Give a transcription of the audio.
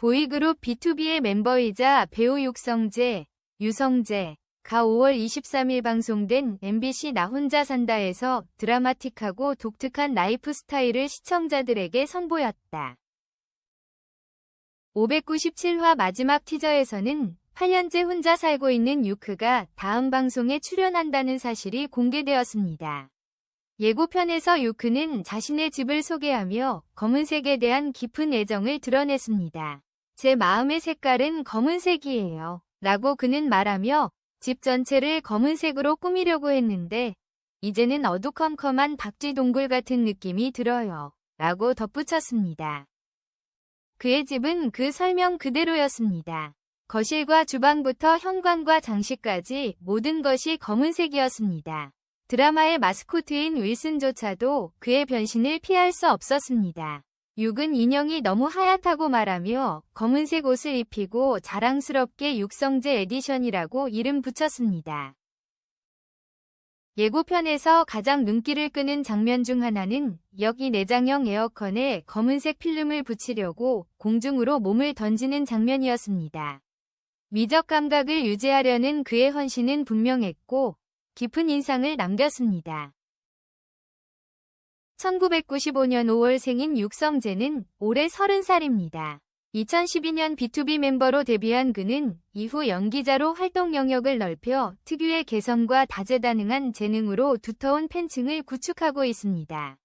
보이그룹 B2B의 멤버이자 배우 육성재, 유성재, 가 5월 23일 방송된 MBC 나 혼자 산다에서 드라마틱하고 독특한 라이프 스타일을 시청자들에게 선보였다. 597화 마지막 티저에서는 8년째 혼자 살고 있는 유크가 다음 방송에 출연한다는 사실이 공개되었습니다. 예고편에서 유크는 자신의 집을 소개하며 검은색에 대한 깊은 애정을 드러냈습니다. 제 마음의 색깔은 검은색이에요. 라고 그는 말하며 집 전체를 검은색으로 꾸미려고 했는데 이제는 어두컴컴한 박쥐 동굴 같은 느낌이 들어요. 라고 덧붙였습니다. 그의 집은 그 설명 그대로였습니다. 거실과 주방부터 현관과 장식까지 모든 것이 검은색이었습니다. 드라마의 마스코트인 윌슨조차도 그의 변신을 피할 수 없었습니다. 육은 인형이 너무 하얗다고 말하며 검은색 옷을 입히고 자랑스럽게 육성재 에디션이라고 이름 붙였습니다. 예고편에서 가장 눈길을 끄는 장면 중 하나는 여기 내장형 에어컨에 검은색 필름을 붙이려고 공중으로 몸을 던지는 장면이었습니다. 미적 감각을 유지하려는 그의 헌신은 분명했고 깊은 인상을 남겼습니다. 1995년 5월 생인 육성재는 올해 30살입니다. 2012년 B2B 멤버로 데뷔한 그는 이후 연기자로 활동 영역을 넓혀 특유의 개성과 다재다능한 재능으로 두터운 팬층을 구축하고 있습니다.